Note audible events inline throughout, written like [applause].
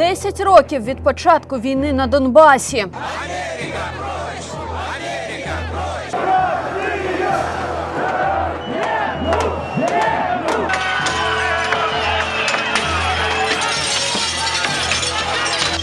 Десять років від початку війни на Донбасі.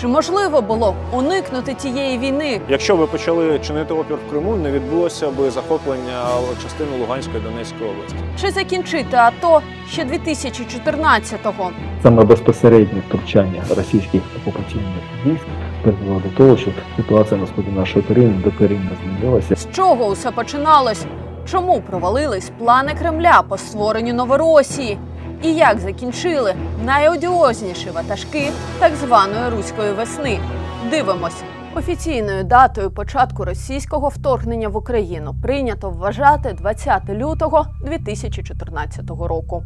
Чи можливо було уникнути тієї війни? Якщо би почали чинити опір в Криму, не відбулося би захоплення частини Луганської Донецької області. Чи закінчити АТО ще 2014-го? Саме безпосереднє втручання російських окупаційних військ призвело до того, що ситуація на сході нашої країни докорінно змінилася. З чого усе починалось? Чому провалились плани Кремля по створенню Новоросії? І як закінчили найодіозніші ватажки так званої руської весни? Дивимось. Офіційною датою початку російського вторгнення в Україну прийнято вважати 20 лютого 2014 року.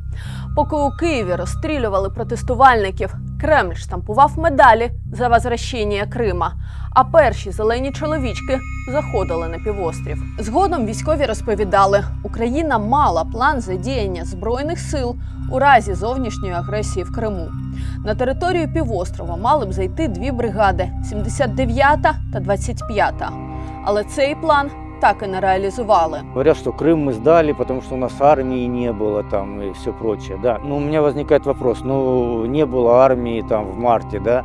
Поки у Києві розстрілювали протестувальників, Кремль штампував медалі за возвращення Крима. А перші зелені чоловічки заходили на півострів. Згодом військові розповідали, Україна мала план задіяння збройних сил у разі зовнішньої агресії в Криму. На територію півострова мали б зайти дві бригади 79-та та 25-та. Але цей план так і не реалізували. Говорят, что Крым мы сдали, потому что у нас армии не было там и все прочее, да. Но у меня возникает вопрос, ну не было армии там в марте, да,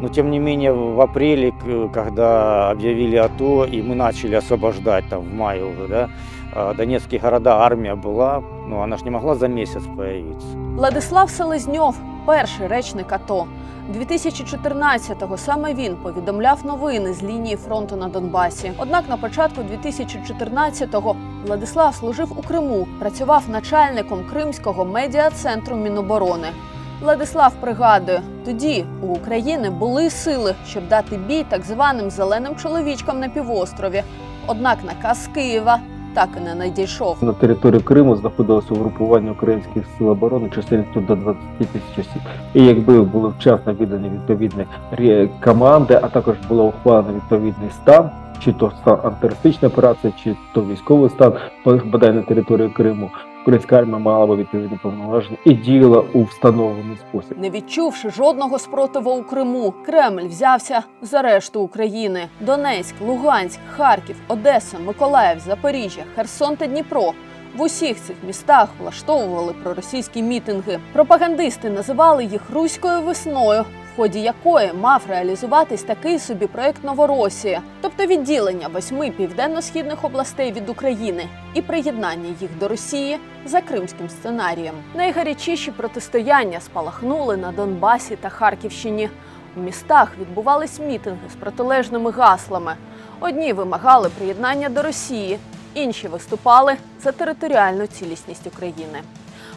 но тем не менее в апреле, к- когда объявили АТО и мы начали освобождать там в мае уже, да, а, донецкие города, армия была, но она же не могла за месяц появиться. Владислав Селезньов, перший речник АТО. 2014-го саме він повідомляв новини з лінії фронту на Донбасі. Однак на початку 2014-го Владислав служив у Криму, працював начальником Кримського медіа-центру Міноборони. Владислав пригадує, тоді у України були сили, щоб дати бій так званим зеленим чоловічкам на півострові. Однак наказ Києва так і не надійшов. На території Криму знаходилося угрупування українських сил оборони чисельністю до 20 тисяч осіб. І якби були вчасно віддані відповідні команди, а також було ухвалено відповідний стан, чи то стан антитерористичної операції, чи то військовий стан, бодай на території Криму, армія мала би відповідні повноваження і діяла у встановлений спосіб. Не відчувши жодного спротиву у Криму, Кремль взявся за решту України: Донецьк, Луганськ, Харків, Одеса, Миколаїв, Запоріжжя, Херсон та Дніпро. В усіх цих містах влаштовували проросійські мітинги. Пропагандисти називали їх руською весною, в ході якої мав реалізуватись такий собі проект Новоросія, тобто відділення восьми південно-східних областей від України і приєднання їх до Росії за кримським сценарієм. Найгарячіші протистояння спалахнули на Донбасі та Харківщині. У містах відбувались мітинги з протилежними гаслами. Одні вимагали приєднання до Росії, інші виступали за територіальну цілісність України.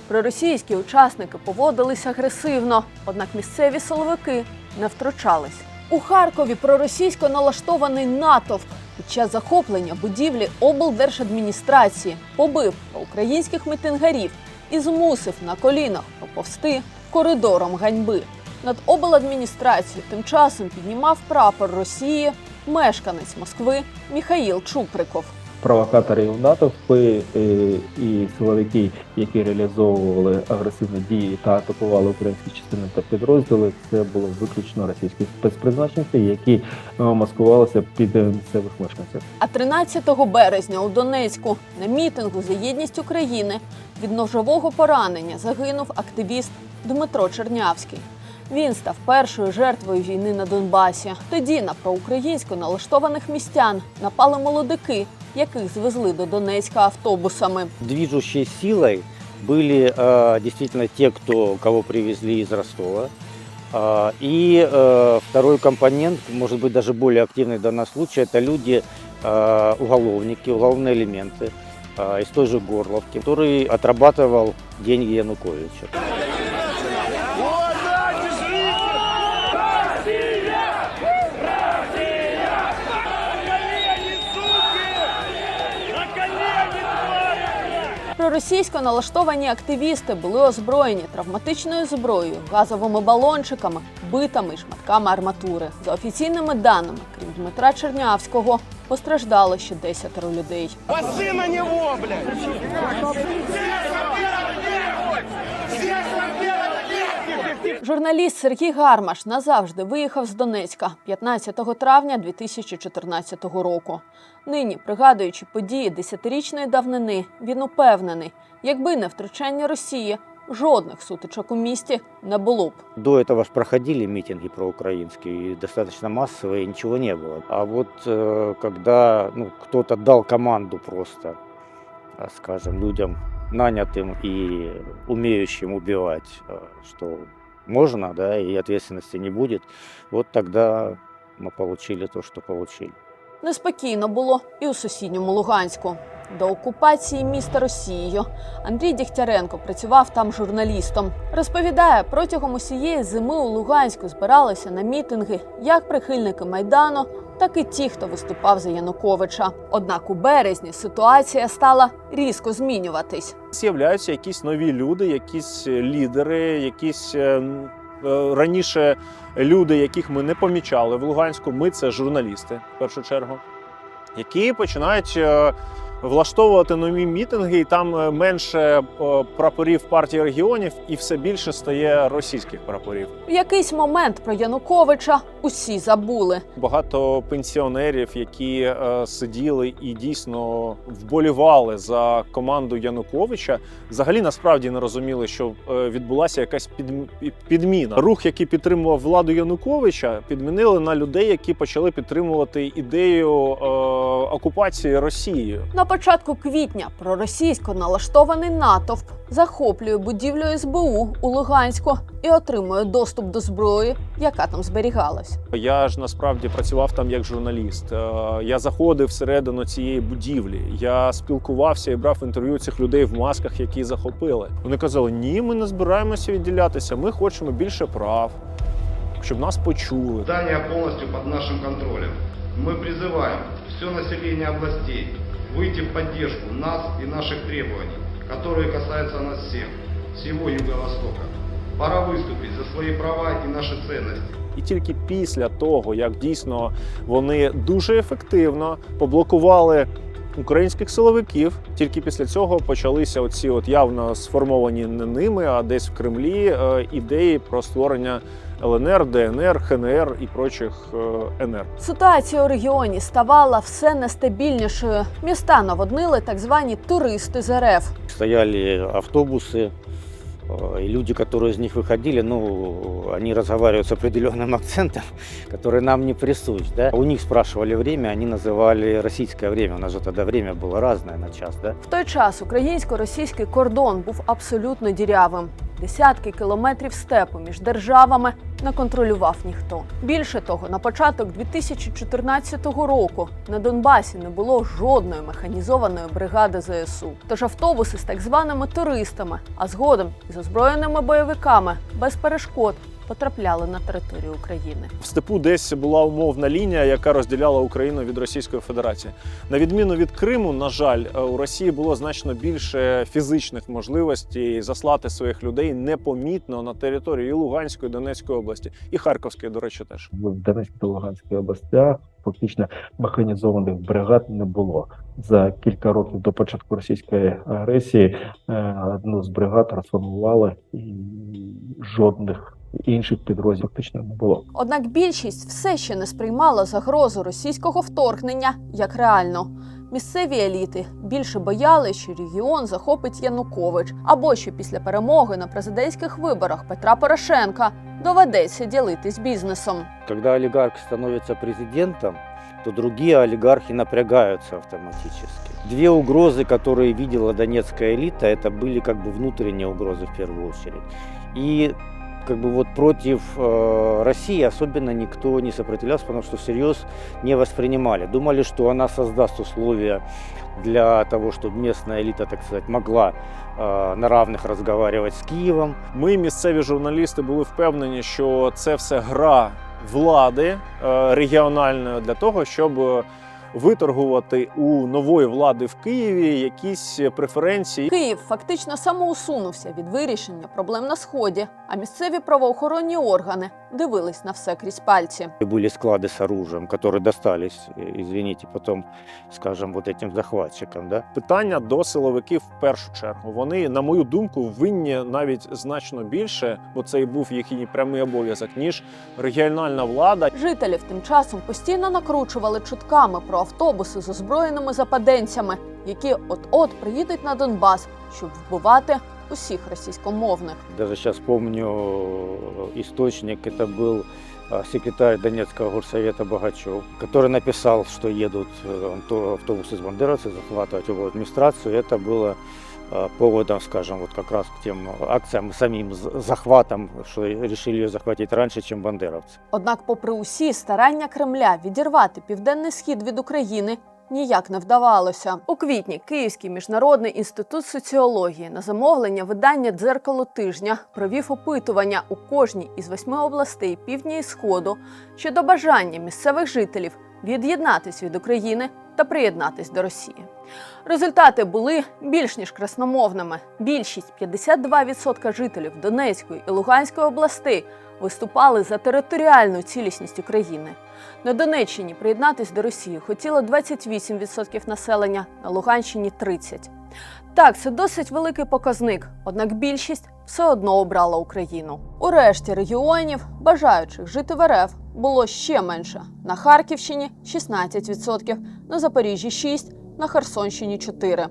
Проросійські учасники поводились агресивно, однак місцеві силовики не втручались. У Харкові проросійсько налаштований натовп під час захоплення будівлі облдержадміністрації побив українських мітингарів і змусив на колінах проповсти коридором ганьби. Над обладміністрацією тим часом піднімав прапор Росії мешканець Москви Міхаїл Чуприков. Провокатори натовпи і силовики, які реалізовували агресивні дії та атакували українські частини та підрозділи, це було виключно російські спецпризначенці, які е, маскувалися під місцевих мешканців. А 13 березня у Донецьку на мітингу за єдність України від ножового поранення загинув активіст Дмитро Чернявський. Він став першою жертвою війни на Донбасі. Тоді на проукраїнсько налаштованих містян напали молодики, яких звезли до Донецька автобусами. Движущей силой были э, действительно те, кто, кого привезли из Ростова. А, И э, второй компонент, может быть даже более активный в данном случае, это люди, э, уголовники, уголовные элементы э, из той же Горловки, который отрабатывал деньги Януковича. Проросійсько налаштовані активісти були озброєні травматичною зброєю, газовими балончиками, битами і шматками арматури. За офіційними даними, крім Дмитра Чернявського, постраждало ще десятеро людей. Пасы на блядь! Журналіст Сергій Гармаш назавжди виїхав з Донецька 15 травня 2014 року. Нині, пригадуючи події десятирічної давнини, він упевнений, якби не втручання Росії, жодних сутичок у місті не було б. До этого ж проходили митинги проукраинские, и достаточно массовые, и ничего не было. А вот э, когда ну, кто-то дал команду просто, а, скажем, людям, нанятым и умеющим убивать, э, что можно, да, и ответственности не будет, вот тогда мы получили то, что получили. Неспокійно було і у сусідньому Луганську. До окупації міста Росією Андрій Дігтяренко працював там журналістом. Розповідає, протягом усієї зими у Луганську збиралися на мітинги як прихильники майдану, так і ті, хто виступав за Януковича. Однак у березні ситуація стала різко змінюватись. З'являються якісь нові люди, якісь е, лідери, якісь е, е, раніше люди, яких ми не помічали в Луганську. Ми це журналісти в першу чергу, які починають. Влаштовувати нові мітинги, і там е, менше е, прапорів партії регіонів, і все більше стає російських прапорів. В якийсь момент про Януковича усі забули. Багато пенсіонерів, які е, сиділи і дійсно вболівали за команду Януковича, взагалі насправді не розуміли, що е, відбулася якась під- підміна. Рух, який підтримував владу Януковича, підмінили на людей, які почали підтримувати ідею е, окупації Росією. На початку квітня проросійсько налаштований натовп захоплює будівлю СБУ у Луганську і отримує доступ до зброї, яка там зберігалась. Я ж насправді працював там як журналіст. Е, Я заходив всередину цієї будівлі. Я спілкувався і брав інтерв'ю цих людей в масках, які захопили. Вони казали: ні, ми не збираємося відділятися. Ми хочемо більше прав, щоб нас почули. Здание полностью под нашим контролем. Мы призываем все население областей выйти в поддержку нас и наших требований, которые касаются нас всех, всего Юго-Востока. Пора виступити за свої права і наші цінності. І тільки після того, як дійсно вони дуже ефективно поблокували українських силовиків, тільки після цього почалися оці от явно сформовані не ними, а десь в Кремлі е, ідеї про створення ЛНР, ДНР, ХНР і прочих е, НР. Ситуація у регіоні ставала все нестабільнішою. Міста наводнили так звані туристи з РФ. Стояли автобусы, э, и люди, которые из них выходили, ну, они разговаривают с определенным [laughs] акцентом, который нам не присущ. Да? У них спрашивали время, они называли российское время. У нас же тогда время было разное на час. Да? В той час українсько-російський кордон був абсолютно дірявим. Десятки кілометрів степу між державами не контролював ніхто. Більше того, на початок 2014 року на Донбасі не було жодної механізованої бригади ЗСУ. Тож автобуси з так званими туристами, а згодом із озброєними бойовиками без перешкод потрапляли на територію України. В степу десь була умовна лінія, яка розділяла Україну від Російської Федерації. На відміну від Криму, на жаль, е, у Росії було значно більше фізичних можливостей заслати своїх людей непомітно на територію і Луганської, і Донецької області, і Харківської, до речі, теж. в Донецькій та Луганській областях фактично механізованих бригад не було. За кілька років до початку російської агресії е, одну з бригад розформували і жодних інших підрозділів фактично не було. Однак більшість все ще не сприймала загрозу російського вторгнення як реальну. Місцеві еліти більше бояли, що регіон захопить Янукович, або що після перемоги на президентських виборах Петра Порошенка доведеться ділитись бізнесом. Когда олигарх становится президентом, то другие олигархи напрягаются автоматически. Две угрозы, которые видела донецкая элита, это были как бы внутренние угрозы в первую очередь. И как бы вот против э, России особенно никто не сопротивлялся, потому что всерьез не воспринимали. Думали, что она создаст условия для того, чтобы местная элита, так сказать, могла э, на равных разговаривать с Киевом, Ми, місцеві журналісти, були впевнені, що це все гра влади е, регіональної для того, щоб е, виторгувати у нової влади в Києві якісь преференції. Київ фактично самоусунувся від вирішення проблем на сході, а місцеві правоохоронні органи дивились на все крізь пальці. И были склады с оружием, которые достались, э, извините, потом, скажем, вот этим захватчикам, да. Питання до силовиків в першу чергу. Вони, на мою думку, винні навіть значно більше, бо це і був їхній прямий обов'язок, ніж регіональна влада. Жителів тим часом постійно накручували чутками про автобуси з озброєними западенцями, які от-от приїдуть на Донбас, щоб вбивати усіх російськомовних. Даже сейчас помню э, источник, это был э, секретарь Донецкого горсовета Богачев, который написал, что едут э, авто- автобусы с бандеровцев захватывать его администрацию. Это было э, поводом, скажем, вот как раз к тем акциям, самим з- захватам, что решили ее захватить раньше, чем бандеровцы. Однак, попри усі старання Кремля відірвати південний схід від України. Ніяк не вдавалося у квітні Київський міжнародний інститут соціології на замовлення видання дзеркало тижня провів опитування у кожній із восьми областей півдня і сходу щодо бажання місцевих жителів від'єднатись від України та приєднатись до Росії. Результати були більш ніж красномовними. Більшість 52% жителів Донецької і Луганської областей виступали за територіальну цілісність України. На Донеччині приєднатись до Росії хотіло 28% населення, на Луганщині 30%. Так, це досить великий показник, однак більшість все одно обрала Україну. У решті регіонів, бажаючих жити в РФ, було ще менше. На Харківщині 16%, на Запоріжжі 6%, на Херсонщині 4%.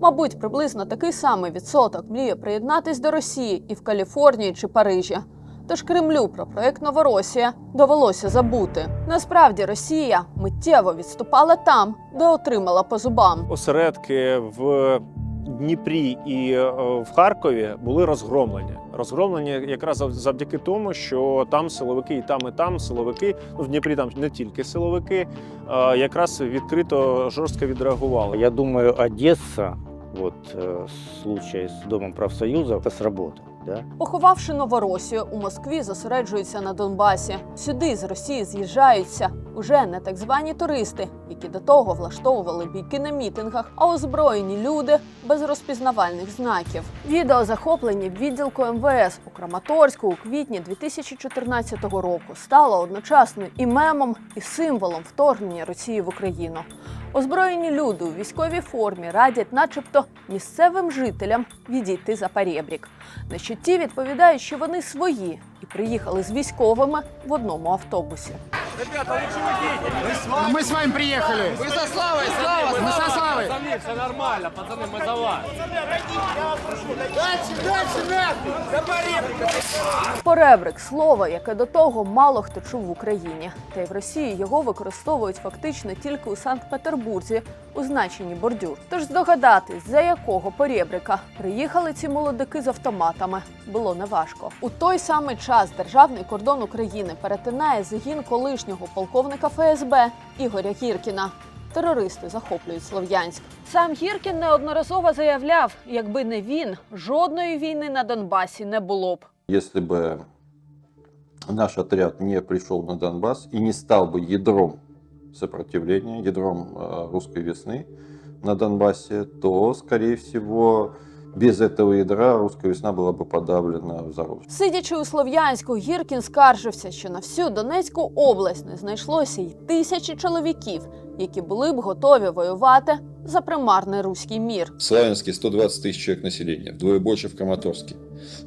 Мабуть, приблизно такий самий відсоток мріє приєднатись до Росії і в Каліфорнії чи Парижі. Тож Кремлю про проект Новоросія довелося забути. Насправді Росія миттєво відступала там, де отримала по зубам. Осередки в Дніпрі і е, в Харкові були розгромлені. Розгромлені якраз завдяки тому, що там силовики, і там, і там силовики. Ну в Дніпрі там не тільки силовики, е, якраз відкрито жорстко відреагували. Я думаю, Одесса, вот э, случай с Домом профсоюзов, это сработало. Да? Поховавши Новоросію, у Москві зосереджуються на Донбасі. Сюди з Росії з'їжджаються уже не так звані туристи, які до того влаштовували бійки на мітингах, а озброєні люди без розпізнавальних знаків. Відео захоплені відділку МВС у Краматорську у квітні 2014 року стало одночасно і мемом, і символом вторгнення Росії в Україну. Озброєні люди у військовій формі радять, начебто, місцевим жителям відійти за перебрік. На що ті відповідають, що вони свої і приїхали з військовими в одному автобусі. Мы с вами приехали. Вы со Славой, Слава, Мы со Славой. Все нормально, пацаны, мы за вас. Дальше, дальше, нахуй. Поребрик слово, яке до того мало хто чув в Україні. Та й в Росії його використовують фактично тільки у Санкт-Петербурзі у значенні бордюр. Тож здогадатись, за якого поребрика приїхали ці молодики з автоматами, було неважко. У той самий час державний кордон України перетинає загін колишнього полковника ФСБ Ігоря Гіркіна. Терористи захоплюють Слов'янськ. Сам Гіркін неодноразово заявляв, якби не він, жодної війни на Донбасі не було б. Если бы наш отряд не пришел на Донбасс и не стал бы ядром сопротивления, ядром э, русской весны на Донбассе, то, скорее всего, без этого ядра русская весна была бы подавлена в зарубежье. Сидячи у Слов'янську, Гіркін скаржився, що на всю Донецьку область не знайшлося й тисячі чоловіків, які були б готові воювати за примарний руський мір. В Славянске 120 тысяч человек населения, вдвое больше в Краматорске.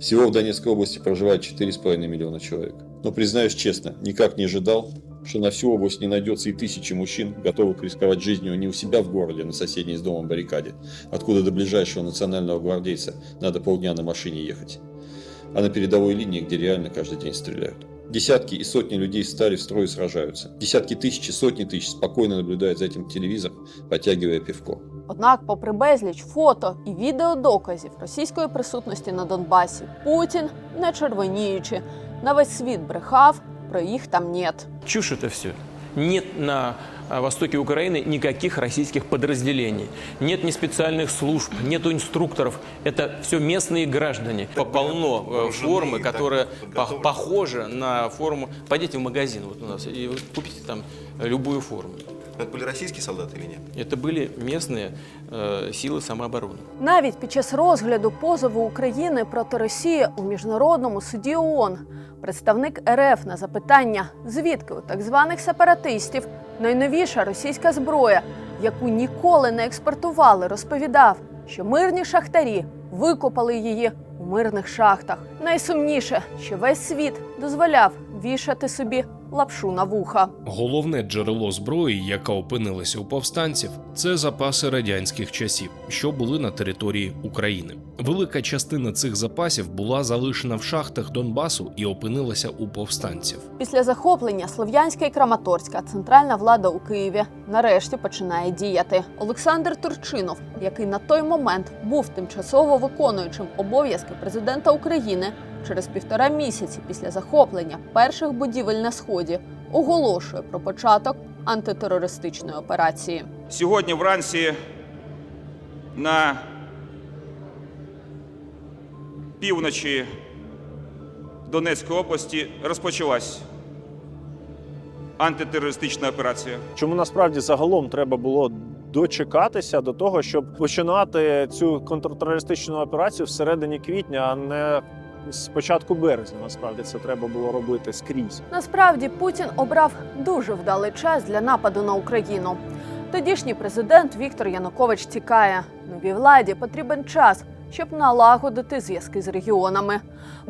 Всего в Донецкой области проживает 4,5 миллиона человек. Но, признаюсь честно, никак не ожидал, что на всю область не найдется и тысячи мужчин, готовых рисковать жизнью не у себя в городе, на соседней с домом баррикаде, откуда до ближайшего национального гвардейца надо полдня на машине ехать, а на передовой линии, где реально каждый день стреляют. Десятки и сотни людей встали в строй и сражаются. Десятки тысяч и сотни тысяч спокойно наблюдают за этим телевизором, потягивая пивко. Однак, попри безліч фото і відеодоказів російської присутності на Донбасі, Путін, не червоніючи, на весь світ брехав, Про їх там нет. Чушь это все. Нет на а, востоке Украины никаких российских подразделений. Нет ни специальных служб, нету инструкторов. Это все местные граждане. По- Полно э, формы, которая пох- похожа на форму. Пойдите в магазин вот у нас и купите там любую форму. Это были российские солдаты или нет? Это были местные э, силы самообороны. Навіть під час розгляду позову України проти Росії у міжнародному суді ООН представник РФ на запитання, звідки у так званих сепаратистів найновіша російська зброя, яку ніколи не експортували, розповідав, що мирні шахтарі викопали її у мирних шахтах. Найсумніше, що весь світ дозволяв вішати собі лапшу на вуха. Головне джерело зброї, яка опинилася у повстанців, це запаси радянських часів, що були на території України. Велика частина цих запасів була залишена в шахтах Донбасу і опинилася у повстанців. Після захоплення Слов'янська і Краматорська центральна влада у Києві нарешті починає діяти. Олександр Турчинов, який на той момент був тимчасово виконуючим обов'язки президента України, через півтора місяці після захоплення перших будівель на сході оголошує про початок антитерористичної операції. Сьогодні вранці на півночі Донецької області розпочалась антитерористична операція. Чому насправді загалом треба було дочекатися до того, щоб починати цю контртерористичну операцію всередині квітня, а не з початку березня. Насправді це треба було робити скрізь. Насправді Путін обрав дуже вдалий час для нападу на Україну. Тодішній президент Віктор Янукович тікає. Новій владі потрібен час, щоб налагодити зв'язки з регіонами.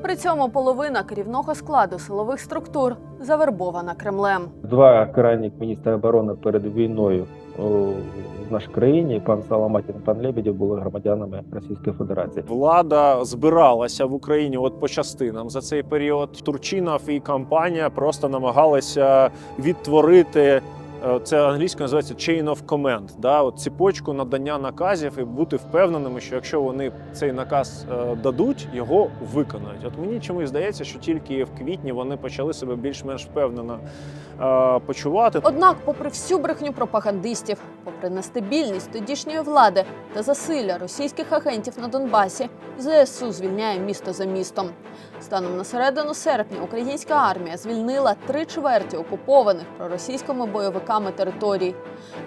При цьому половина керівного складу силових структур завербована Кремлем. Два крайніх міністра оборони перед війною в нашій країні, пан Саламатін пан Лебедєв, були громадянами Російської Федерації. Влада збиралася в Україні от по частинам за цей період. Турчинов і компанія просто намагалися відтворити. Е, Це англійською називається chain of command, да, от цепочку надання наказів і бути впевненими, що якщо вони цей наказ е, дадуть, його виконають. От мені чомусь здається, що тільки в квітні вони почали себе більш-менш впевнено е, почувати. Однак, попри всю брехню пропагандистів, попри нестабільність тодішньої влади та засилля російських агентів на Донбасі, ЗСУ звільняє місто за містом. Станом на середину серпня українська армія звільнила три чверті окупованих проросійськими бойовиками територій.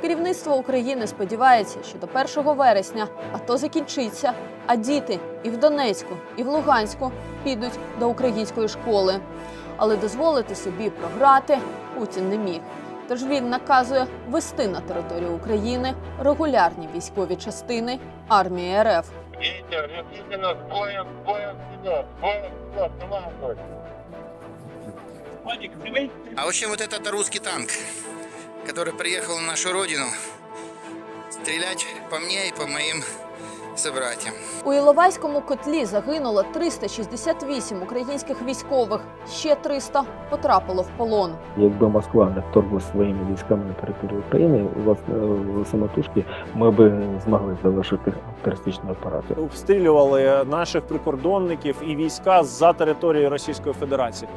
Керівництво України сподівається, що до 1 вересня АТО закінчиться, а діти і в Донецьку, і в Луганську підуть до української школи. Але дозволити собі програти Путін не міг. Тож він наказує вести на територію України регулярні військові частини армії РФ. А в общем, вот этот русский танк, который приехал на нашу родину, стрелять по мне и по моим собратьям. У Іловайському котлі загинуло 368 українських військових. Ще 300 потрапило в полон. Якби Москва не вторглася своїми військами на територію України, власне самотужки, ми би змогли завершити терористичну операцію. обстрілювали наших прикордонників і війська за території Російської Федерації.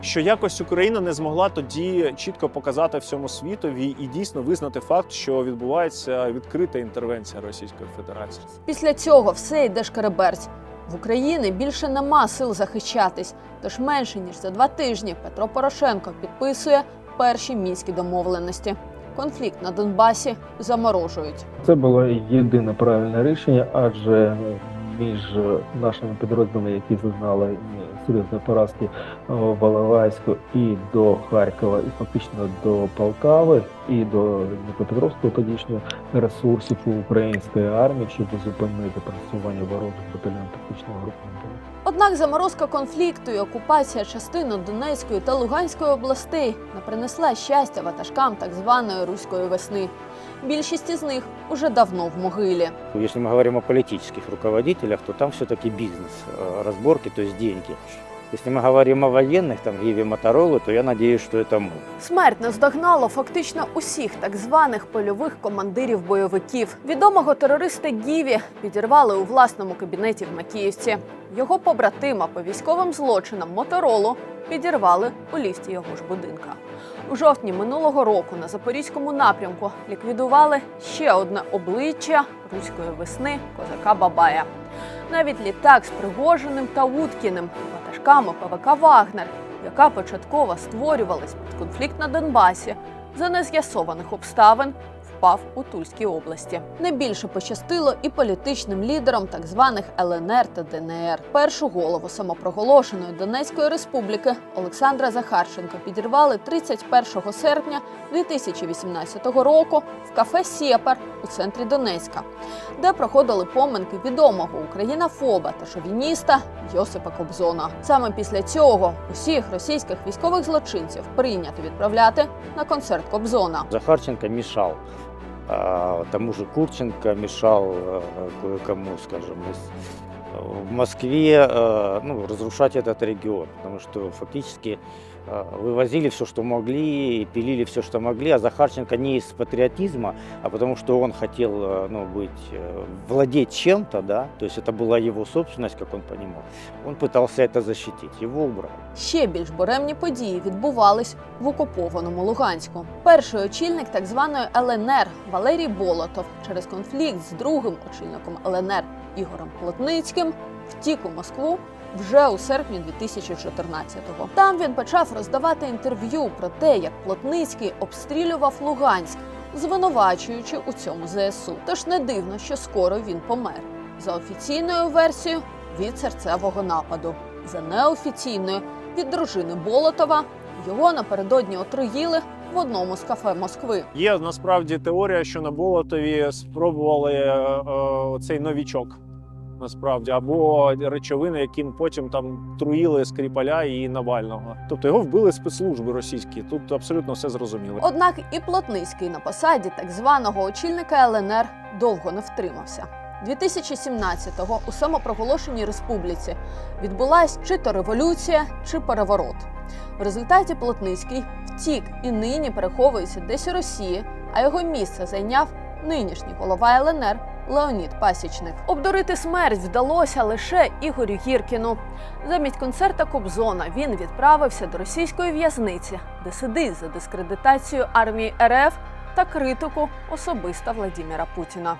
Що якось Україна не змогла тоді чітко показати всьому світові і дійсно визнати факт, що відбувається відкрита інтервенція Російської Федерації. Після цього все йде шкереберть. В Україні більше нема сил захищатись. Тож менше ніж за два тижні Петро Порошенко підписує перші мінські домовленості. Конфлікт на Донбасі заморожують. Це було єдине правильне рішення, адже між нашими підрозділами, які зазнали серйозної поразки в Воловайську і до Харкова, і фактично до Полтави, і до Дніпропетровського тодішнього ресурсів у української армії, щоб зупинити просування ворожих батальйонів тактичного групи. Однак заморозка конфлікту і окупація частини Донецької та Луганської областей не принесла щастя ватажкам так званої руської весни. Більшість із них уже давно в могилі. Если мы говорим о политических руководителях, то там все-таки бизнес, э, разборки, то есть деньги. Если мы говорим о военных, там, Гиве Моторолы, то я надеюсь, что это мы. Смерть наздогнало фактично усіх так званих польових командирів бойовиків. Відомого терориста Гіві підірвали у власному кабінеті в Макіївці. Його побратима по військовим злочинам Моторолу підірвали у ліфті його ж будинка. У жовтні минулого року на запорізькому напрямку ліквідували ще одне обличчя руської весни козака Бабая. Навіть літак з Пригожиним та Уткіним, ватажками ПВК Вагнер, яка початково створювалась під конфлікт на Донбасі, за нез'ясованих обставин впав у Тульській області. Не більше пощастило і політичним лідерам так званих ЛНР та ДНР. Першу голову самопроголошеної Донецької республіки Олександра Захарченка підірвали 31 серпня 2018 року в кафе Сєпер у центрі Донецька, де проходили поминки відомого українофоба та шовініста Йосипа Кобзона. Саме після цього усіх російських військових злочинців прийнято відправляти на концерт Кобзона. Захарченко мешал а, тому же Курченко мешал э, кое-кому, скажем, из, э, в Москве э, ну, разрушать этот регион, потому что фактически э, вывозили все, что могли, и пилили все, что могли, а Захарченко не из патриотизма, а потому что он хотел э, ну, быть, э, владеть чем-то, да, то есть это была его собственность, как он понимал, он пытался это защитить, его убрали. Ще більш буремні події відбувались в окупованому Луганську. Перший очільник так званої ЛНР Валерій Болотов через конфлікт з другим очільником ЛНР Ігорем Плотницьким втік у Москву. вже у серпні 2014-го. Там він почав роздавати інтерв'ю про те, як Плотницький обстрілював Луганськ, звинувачуючи у цьому ЗСУ. Тож не дивно, що скоро він помер. За офіційною версією від серцевого нападу, за неофіційною від дружини Болотова. Його напередодні отруїли в одному з кафе Москви. Є насправді теорія, що на Болотові спробували е, е, цей новічок. Насправді, або речовини, яким потім там труїли Скріпаля і Навального. Тобто його вбили спецслужби російські. Тут абсолютно все зрозуміло. Однак і Плотницький на посаді так званого очільника ЛНР довго не втримався. 2017-го у самопроголошеній республіці відбулась чи то революція, чи переворот. В результаті Плотницький втік і нині переховується десь у Росії, а його місце зайняв нинішній голова ЛНР Леонід Пасічник. Обдурити смерть вдалося лише Ігорю Гіркіну. Замість концерта Кобзона він відправився до російської в'язниці, де сидить за дискредитацію армії РФ та критику особиста Владіміра Путіна.